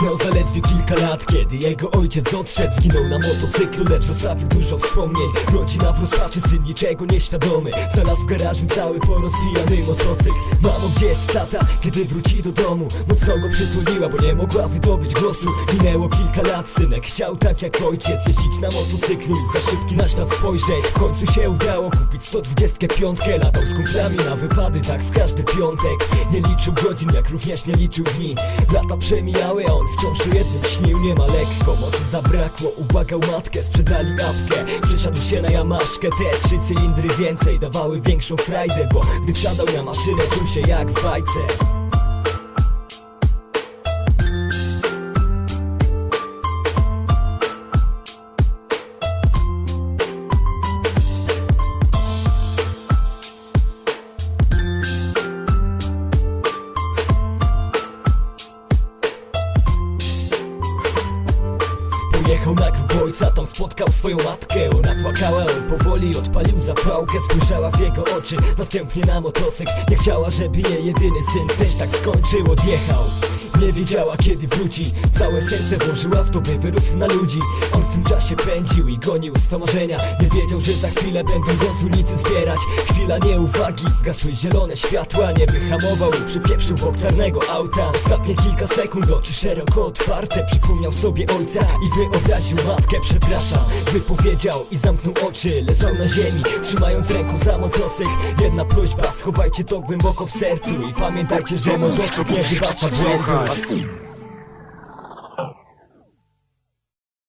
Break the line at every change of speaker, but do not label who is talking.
zaledwie kilka lat Kiedy jego ojciec odszedł. Zginął na motocyklu, lecz zostawił dużo wspomnień. Rodzina w rozpaczy, syn niczego nieświadomy. Znalazł w garażu cały porozbijany motocykl. Mamo, gdzie jest tata, kiedy wróci do domu? Mocno go przytuliła, bo nie mogła wydobyć głosu. Minęło kilka lat, synek chciał tak jak ojciec Jeździć na motocyklu i za szybki na świat spojrzeć. W końcu się udało kupić 125 Latał z kumplami na wypady, tak w każdy piątek. Nie liczył godzin, jak również nie liczył dni. Lata przemijały, on wciąż o jednym śnił Nie ma lekko, mocy zabrakło Ubłagał matkę, sprzedali apkę. Przesiadł się na jamaszkę, te trzy cylindry więcej Dawały większą frajdę, bo gdy wsiadał na maszynę Czuł się jak w bajce Pojechał na grób ojca, tam spotkał swoją matkę. Ona płakała, on powoli odpalił zapałkę. Spojrzała w jego oczy, następnie na motocykl. Nie chciała, żeby jej jedyny syn też tak skończył. Odjechał nie wiedziała kiedy wróci. Całe serce włożyła w to, by wyrósł na ludzi. On w tym czasie pędził i gonił swe marzenia. Nie wiedział, że za chwilę będą go z ulicy zbierać. Chwila nieuwagi, zgasły zielone światła. Nie wyhamował i przypieprzył w bok czarnego auta. Ostatnie kilka sekund, oczy szeroko otwarte. Przypomniał sobie ojca i wyobraził matkę. Przepraszam, wypowiedział i zamknął oczy. Leżał na ziemi, trzymając ręką za motocykl. Jedna prośba, schowajcie to głęboko w sercu I pamiętajcie, że motocykl nie wybacza błędu Podcast.